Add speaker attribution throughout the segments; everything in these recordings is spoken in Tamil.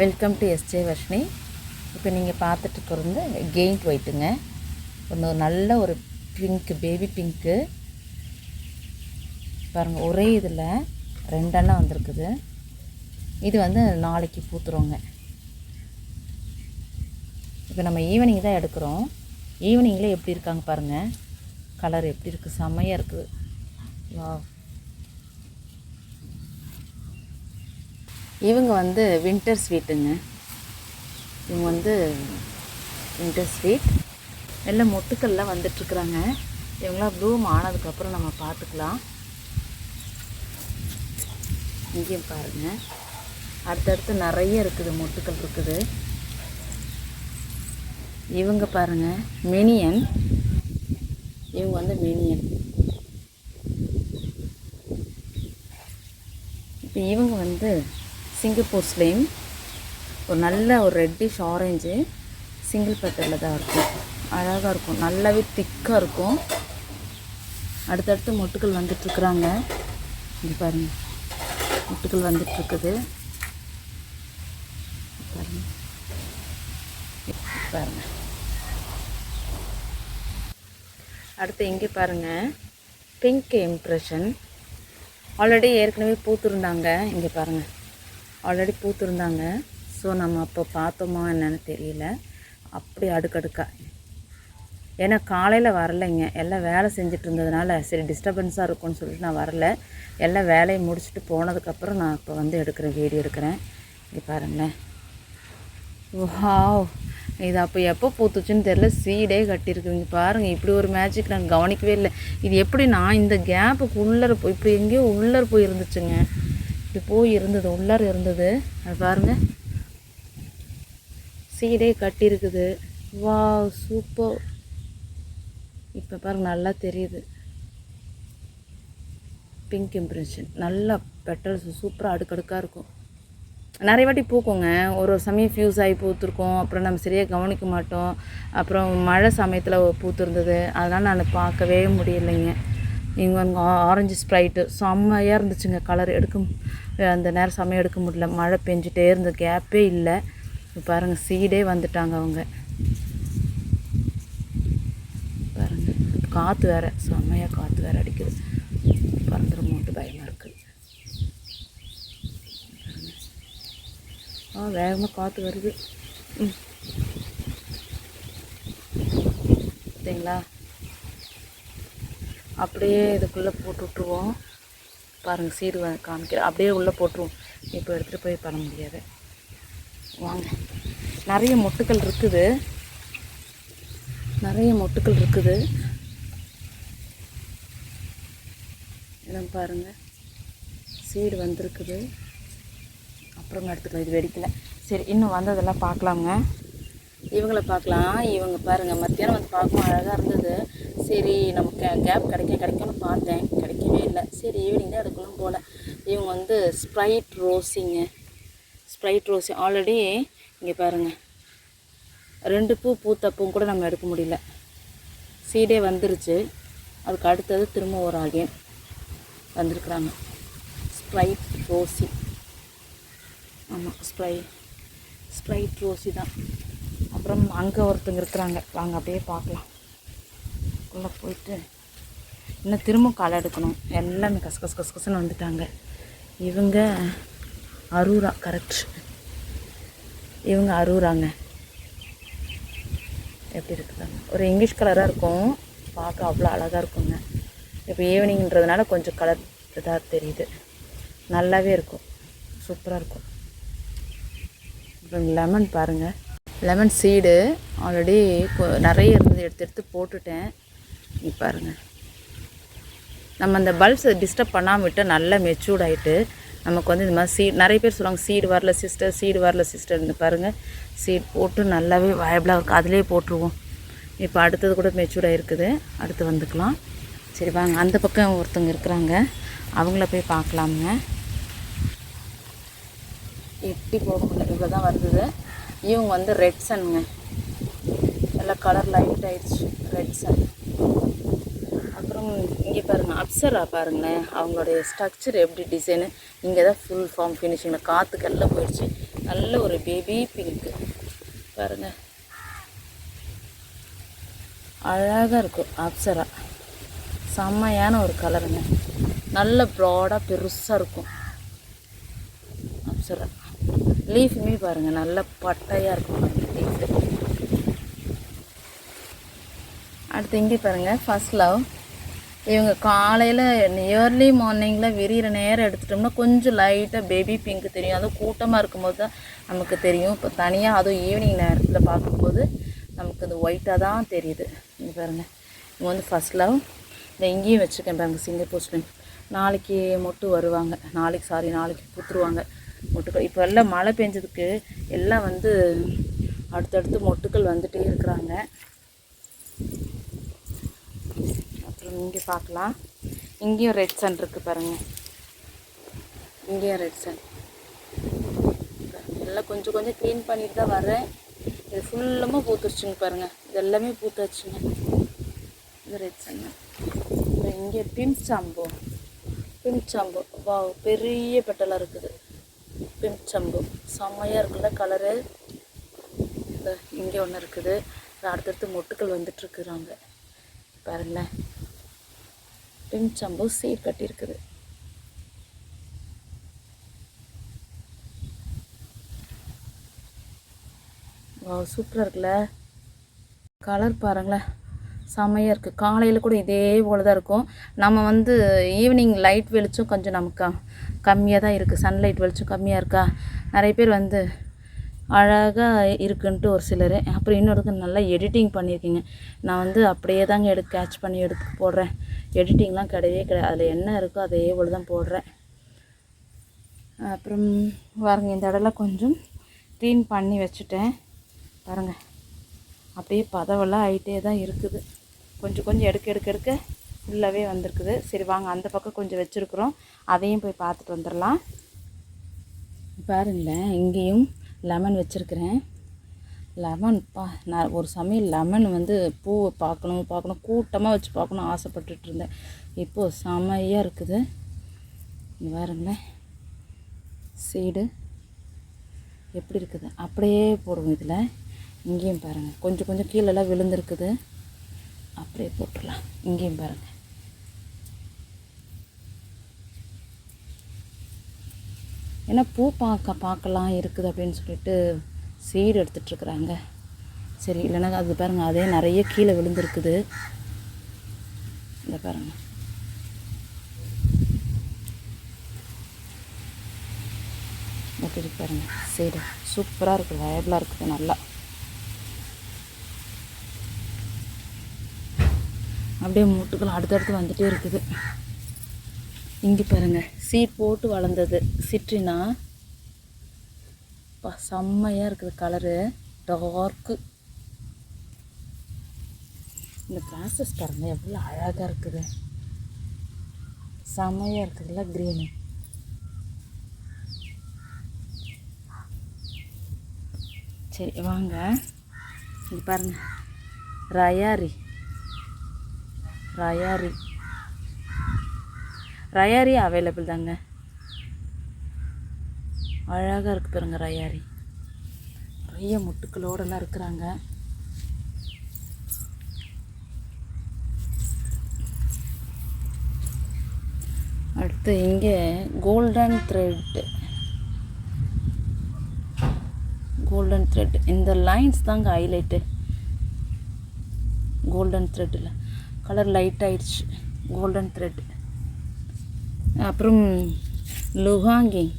Speaker 1: வெல்கம் டு எஸ்ஜே வர்ஷினி இப்போ நீங்கள் பார்த்துட்டு இருக்கிறது கெயின்ட் ஒயிட்டுங்க ஒன்று நல்ல ஒரு பிங்க்கு பேபி பிங்க்கு பாருங்கள் ஒரே இதில் ரெண்டெண்ணம் வந்திருக்குது. இது வந்து நாளைக்கு பூத்துருவோங்க இப்போ நம்ம ஈவினிங் தான் எடுக்கிறோம். ஈவினிங்கில் எப்படி இருக்காங்க பாருங்கள் கலர் எப்படி இருக்குது செம்மையாக இருக்குது. வா இவங்க வந்து வின்டர் ஸ்வீட்டுங்க இவங்க வந்து வின்டர் ஸ்வீட் நல்ல மொத்துக்கள்லாம் வந்துட்டுருக்குறாங்க. இவங்களாம் ப்ளூம் ஆனதுக்கப்புறம் நம்ம பார்த்துக்கலாம். இங்கேயும் பாருங்கள் அடுத்தடுத்து நிறைய இருக்குது மொட்டுக்கள் இருக்குது. இவங்க பாருங்கள் மினியன் இவங்க வந்து மினியன் இப்போ இவங்க வந்து சிங்கப்பூர் ஸ்லிம் ஒரு நல்ல ஒரு ரெட்டிஷ் ஆரஞ்சு சிங்கிள் பெட்டரில் தான் இருக்கும். அழகாக இருக்கும். நல்லாவே திக்காக இருக்கும். அடுத்தடுத்து மொட்டுக்கள் வந்துட்டுருக்குறாங்க. இங்கே பாருங்கள் மொட்டுக்கள் வந்துட்டுருக்குது. பாருங்க. பாருங்க. அடுத்து இங்கே பாருங்கள் பிங்க் இம்ப்ரெஷன் ஆல்ரெடி ஏற்கனவே பூத்துருந்தாங்க. இங்கே பாருங்கள் ஆல்ரெடி பூத்துருந்தாங்க. ஸோ நம்ம அப்போ பார்த்தோமா என்னன்னு தெரியல. அப்படி அடுக்கடுக்காக ஏன்னா காலையில் வரலைங்க. எல்லாம் வேலை செஞ்சுட்டு இருந்ததுனால சரி டிஸ்டர்பன்ஸாக இருக்கும்னு சொல்லிட்டு நான் வரல. எல்லாம் வேலையை முடிச்சுட்டு போனதுக்கப்புறம் நான் இப்போ வந்து எடுக்கிறேன் வீடியோ எடுக்கிறேன். இங்கே பாருங்களேன். வாவ் இது அப்போ எப்போ பூத்துச்சுன்னு தெரில சீடே கட்டியிருக்குங்க பாருங்கள் இப்படி ஒரு மேஜிக் நான் கவனிக்கவே இல்லை. இது எப்படி நான் இந்த கேப்புக்கு உள்ளர போய் இப்படி எங்கேயோ உள்ளர போய் இருந்துச்சுங்க இப்படி போய் இருந்தது உள்ளார இருந்தது. அது பாருங்கள் சீடே கட்டியிருக்குது. வா சூப்பர் இப்போ பாருங்க நல்லா தெரியுது. பிங்க் இம்ப்ரெஷன் நல்லா பெட்டல்ஸ் சூப்பராக அடுக்கடுக்காக இருக்கும். நிறைய வாட்டி பூக்குங்க. ஒரு ஒரு சமயம் ஃப்யூஸ் ஆகி பூத்துருக்கோம். அப்புறம் நம்ம சரியாக கவனிக்க மாட்டோம். அப்புறம் மழை சமயத்தில் பூத்துருந்தது. அதனால் நான் பார்க்கவே முடியலைங்க. இங்கே வந்து ஆரஞ்சு ஸ்ப்ரைட்டு செம்மையாக இருந்துச்சுங்க கலர் எடுக்கும் அந்த நேரம் சமயம் எடுக்க முடியல. மழை பெஞ்சிட்டே இருந்த கேப்பே இல்லை. பாருங்கள் சீடே வந்துட்டாங்க அவங்க. பாருங்கள் காற்று வேற செம்மையாக காற்று வேற அடிக்குது. பறந்துருமோட்டு பயமாக இருக்குது ஆ வேகமாக காற்று வருது. ம். பார்த்தீங்களா அப்படியே இதுக்குள்ளே போட்டு விட்ருவோம் பாருங்கள் சீடு காமிக்கிறேன் அப்படியே உள்ளே போட்டுருவோம். இப்போ எடுத்துகிட்டு போய் பண்ண முடியாது. வாங்க. நிறைய மொட்டுக்கள் இருக்குது. நிறைய மொட்டுக்கள் இருக்குது. இடம் பாருங்கள் சீடு வந்திருக்குது. அப்புறமா எடுத்துக்கலாம். இது வெடிக்கல. சரி இன்னும் வந்ததெல்லாம் பார்க்கலாங்க. இவங்கள பார்க்கலாம். இவங்க பாருங்கள் மத்தியானம் வந்து பார்க்கும் அழகாக இருந்தது. சரி நமக்கு கேப் கிடைக்க கிடைக்கும்னு பார்த்தேன். கிடைக்கவே இல்லை. சரி ஈவினிங் தான் எடுக்கணும் போகல இவங்க வந்து ஸ்ப்ரைட் ரோஸிங்க ஸ்ப்ரைட் ரோஸி ஆல்ரெடி இங்கே பாருங்கள் ரெண்டு பூ பூத்தப்பும் கூட நம்ம எடுக்க முடியல. சீடே வந்துருச்சு. அதுக்கு அடுத்தது திரும்ப ஒரு ஆகியன் வந்திருக்குறாங்க. ஸ்ப்ரைட் ரோசி ஆமாம் ஸ்ப்ரை ஸ்ப்ரைட் ரோசி தான். அப்புறம் அங்கே ஒருத்தங்க இருக்கிறாங்க. வாங்க அப்படியே பார்க்கலாம். உள்ளே போயிட்டு இன்னும் திரும்ப களை எடுக்கணும். எல்லாமே கச கச கச கசன்னு வந்துட்டாங்க. இவங்க அரூரா கரெக்ட் இவங்க அரூராங்க. எப்படி இருக்குதாங்க ஒரு இங்கிலீஷ் கலராக இருக்கும். பார்க்க அவ்வளோ அழகாக இருக்குங்க. இப்போ ஈவினிங்கிறதுனால கொஞ்சம் கலர் இதாக தெரியுது. நல்லாவே இருக்கும். சூப்பராக இருக்கும். அப்புறம் லெமன் பாருங்கள் லெமன் சீடு ஆல்ரெடி நிறைய இருந்தது. எடுத்து எடுத்து போட்டுட்டேன். நீ பாருங்கள் நம்ம அந்த பல்ப்ஸை டிஸ்டர்ப் பண்ணாமல் விட்டு நல்லா மெச்சூர்ட் ஆகிட்டு நமக்கு வந்து இந்த மாதிரி சீட் நிறைய பேர் சொல்லுவாங்க சீடு வரல சிஸ்டர் சீடு வரல சிஸ்டர்னு பாருங்கள் சீட் போட்டு நல்லாவே வயபிளாக இருக்குது அதிலே போட்டுருவோம். இப்போ அடுத்தது கூட மெச்சூர்ட் ஆகிருக்குது அடுத்து வந்துக்கலாம். சரி வாங்க. அந்த பக்கம் ஒருத்தவங்க இருக்கிறாங்க. அவங்கள போய் பார்க்கலாமுங்க. எட்டி போக முடியல இவ்வளோ தான் வருது இவங்க வந்து ரெட் சன்னுங்க எல்லாம் கலர் லைட் ஆயிடுச்சு. ரெட் சன் இங்கே பாருங்கள் அப்சரா பாருங்களேன். அவங்களுடைய ஸ்ட்ரக்சர் எப்படி டிசைனு இங்கே தான் ஃபுல் ஃபார்ம் ஃபினிஷிங்கில் காற்றுக்கெல்லாம் போயிடுச்சு. நல்ல ஒரு பேபி பிங்க்கு பாருங்க. அழகாக இருக்கும் அப்சரா. செம்மையான ஒரு கலருங்க நல்ல ப்ராடாக பெருசாக இருக்கும். அப்சரா. லீஃபுமே பாருங்கள் நல்ல பட்டையாக இருக்கும் லீஃபு அடுத்து இங்கே பாருங்கள் ஃபர்ஸ்ட் லவ் இவங்க காலையில் இயர்லி மார்னிங்கில் விரிகிற நேரம் எடுத்துட்டோம்னா கொஞ்சம் லைட்டாக பேபி பிங்க் தெரியும். அதுவும் கூட்டமாக இருக்கும்போது தான் நமக்கு தெரியும். இப்போ தனியாக அதுவும் ஈவினிங் நேரத்தில் பார்க்கும்போது நமக்கு அது ஒயிட்டாக தான் தெரியுது. இங்கே பாருங்கள் இவங்க வந்து ஃபர்ஸ்ட் லவ் இந்த இங்கேயும் வச்சுருக்கேன் பாருங்க சிங்கப்பூர் ஸ்ப்ரிங் நாளைக்கு மொட்டு வருவாங்க. நாளைக்கு சாரி நாளைக்கு பூத்துருவாங்க மொட்டுக்கள். இப்போ எல்லாம் மழை பெஞ்சதுக்கு எல்லாம் வந்து அடுத்தடுத்து மொட்டுக்கள் வந்துகிட்டே இருக்கிறாங்க. அப்புறம் இங்கே பார்க்கலாம் இங்கேயும் ரெட் சன் இருக்குது பாருங்கள் இங்கேயும் ரெட் சன் எல்லாம் கொஞ்சம் கொஞ்சம் க்ளீன் பண்ணிட்டு தான் வரேன் இது ஃபுல்லமாக பூத்துருச்சுங்க பாருங்கள் இது எல்லாமே பூத்தாச்சுங்க இது ரெட் சன்னு அப்புறம் இங்கே பிங்க் சாம்பு சாம்பு வா பெரிய பெட்டலாக இருக்குது. பிம்சாம்பு சாம்பு செம்மையாக இருக்குல்ல கலரு இங்கே ஒன்று இருக்குது. அடுத்தடுத்து மொட்டுக்கள் வந்துட்டுருக்குறாங்க பாருங்களேன். பெண் சம்பு சீர் கட்டியிருக்குது. வா சூப்பராக இருக்குல்ல? கலர் பாருங்களேன். செமையாக இருக்குது காலையில் கூட இதே போல் தான் இருக்கும். நம்ம வந்து ஈவினிங் லைட் வெளிச்சம் கொஞ்சம் நமக்கு கம்மியாக தான் இருக்குது சன்லைட் வெளிச்சம் கம்மியாக இருக்கா? நிறைய பேர் வந்து அழகாக இருக்குன்ட்டு ஒரு சிலர். அப்புறம் இன்னொருக்கு நல்லா எடிட்டிங் பண்ணியிருக்கீங்க. நான் வந்து அப்படியே தாங்க எடுத்து கேட்ச் பண்ணி எடுத்து போடுறேன். எடிட்டிங்லாம் கிடையவே கிடையாது. அதில் என்ன இருக்கோ அதே போல் தான் போடுறேன். அப்புறம் பாருங்க இந்த இடம்லாம் கொஞ்சம் க்ளீன் பண்ணி வச்சுட்டேன். பாருங்கள் அப்படியே பதவெல்லாம் ஆகிட்டே தான் இருக்குது. கொஞ்சம் கொஞ்சம் எடுக்க எடுக்க எடுக்க ஃபுல்லாகவே வந்திருக்குது. சரி வாங்க அந்த பக்கம் கொஞ்சம் வச்சுருக்குறோம். அதையும் போய் பார்த்துட்டு வந்துடலாம். பாருங்களேன் இங்கேயும் லெமன் வச்சுருக்கிறேன். லெமன் பா நான் ஒரு சமயம் லெமன் வந்து பூவை பார்க்கணும் பார்க்கணும் கூட்டமாக வச்சு பார்க்கணும் ஆசைப்பட்டுட்டு இருந்தேன். இப்போது செமையாக இருக்குது. இங்க பாருங்களேன். சீடு எப்படி இருக்குது? அப்படியே போடுவோம் இதில். இங்கேயும் பாருங்கள் கொஞ்சம் கொஞ்சம் கீழெல்லாம் விழுந்துருக்குது. அப்படியே போட்டுடலாம். இங்கேயும் பாருங்கள் ஏன்னா பூ பார்க்க பார்க்கலாம் இருக்குது அப்படின்னு சொல்லிட்டு சீடு எடுத்துட்ருக்குறாங்க சரி இல்லைன்னா அது பாருங்கள் அதே நிறைய கீழே விழுந்துருக்குது. இந்த பாருங்க. ஓகே பாருங்க. சரி சூப்பராக இருக்குது வயபிளாக இருக்குது நல்லா. அப்படியே மூட்டுக்கள் அடுத்தடுத்து வந்துட்டே இருக்குது. இங்கே பாருங்க சீட் போட்டு வளர்ந்தது. சிட்ரினா செம்மையாக இருக்குது கலரு டார்க்கு இந்த ப்ராசஸ் பாருங்க எவ்வளோ அழகாக இருக்குது. செம்மையாக இருக்குதுல்ல க்ரீனு சரி வாங்க. இது பாருங்க ரயாரி. ரயாரி. ரயாரி அவைலபிள் தாங்க. அழகாக இருக்கு பாருங்க ரயாரி. நிறைய முட்டுக்களோடலாம் இருக்கிறாங்க. அடுத்து இங்கே கோல்டன் த்ரெட் கோல்டன் த்ரெட் இந்த லைன்ஸ் தாங்க ஹைலைட்டு கோல்டன் த்ரெட்டில் கலர் லைட் ஆயிடுச்சு. கோல்டன் த்ரெட் அப்புறம் லுஹாங்கிங்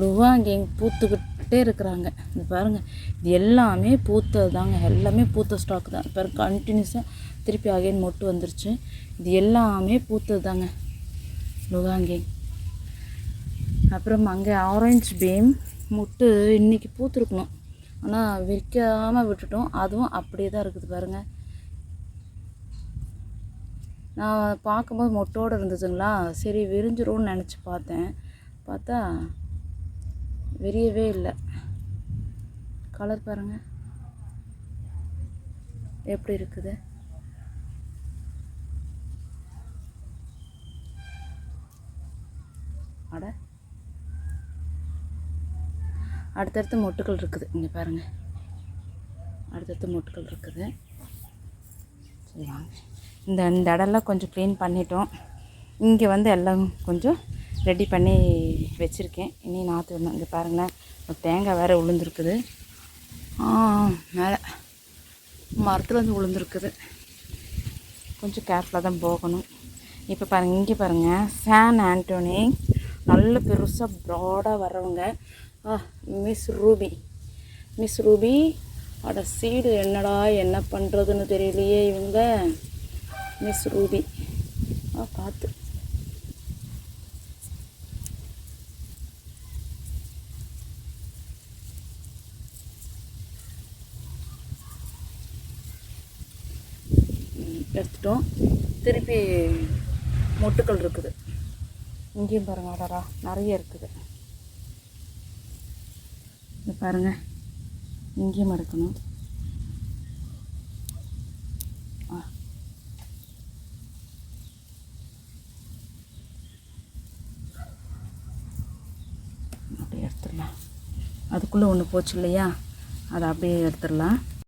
Speaker 1: லுஹாங்கிங் பூத்துக்கிட்டே இருக்கிறாங்க. இது பாருங்கள் இது எல்லாமே பூத்தது தாங்க எல்லாமே பூத்த ஸ்டாக் தான். இப்போ கண்டினியூஸாக திருப்பி அகைன் மொட்டு வந்துருச்சு. இது எல்லாமே பூத்தது தாங்க லுஹாங்கிங் அப்புறம் அங்கே ஆரஞ்சு பீம் முட்டு இன்றைக்கி பூத்துருக்கணும். ஆனால் விற்காமல் விட்டுட்டோம். அதுவும் அப்படியே தான் இருக்குது பாருங்கள் நான் பார்க்கும்போது மொட்டோடு இருந்துச்சுங்களா சரி விரிஞ்சிரும்னு நினச்சி பார்த்தேன். பார்த்தா விரியவே இல்லை. கலர் பாருங்கள் எப்படி இருக்குது? அட. அடுத்தடுத்து மொட்டுக்கள் இருக்குது. இங்கே பாருங்கள் அடுத்தடுத்து மொட்டுக்கள் இருக்குது. சரி வாங்க. இந்த இந்த இடம்லாம் கொஞ்சம் க்ளீன் பண்ணிட்டோம். இங்கே வந்து எல்லாம் கொஞ்சம் ரெடி பண்ணி வச்சுருக்கேன். இனி நாற்று வேணும் இங்கே பாருங்களேன் தேங்காய் வேறு விழுந்துருக்குது மேலே மரத்தில் வந்து விழுந்துருக்குது கொஞ்சம் கேர்ஃபுல்லாக தான் போகணும். இப்போ பாருங்கள் இங்கே பாருங்கள் சான் ஆண்டோனி நல்ல பெருசாக ப்ராடாக வர்றவங்க. ஆ மிஸ் ரூபி மிஸ் ரூபி அட சீடு என்னடா என்ன பண்ணுறதுன்னு தெரியலையே இவங்க. Miss Ruby. ஆ பார்த்து. எடுத்துட்டோம். திருப்பி மொட்டுக்கள் இருக்குது. இங்கேயும் பாருங்க அடரா நிறைய இருக்குது. இது பாருங்கள் இங்கேயும் எடுக்கணும் ஆ அப்படியே எடுத்துடலாம் அதுக்குள்ளே ஒன்று போச்சு இல்லையா? அதை அப்படியே எடுத்துடலாம்.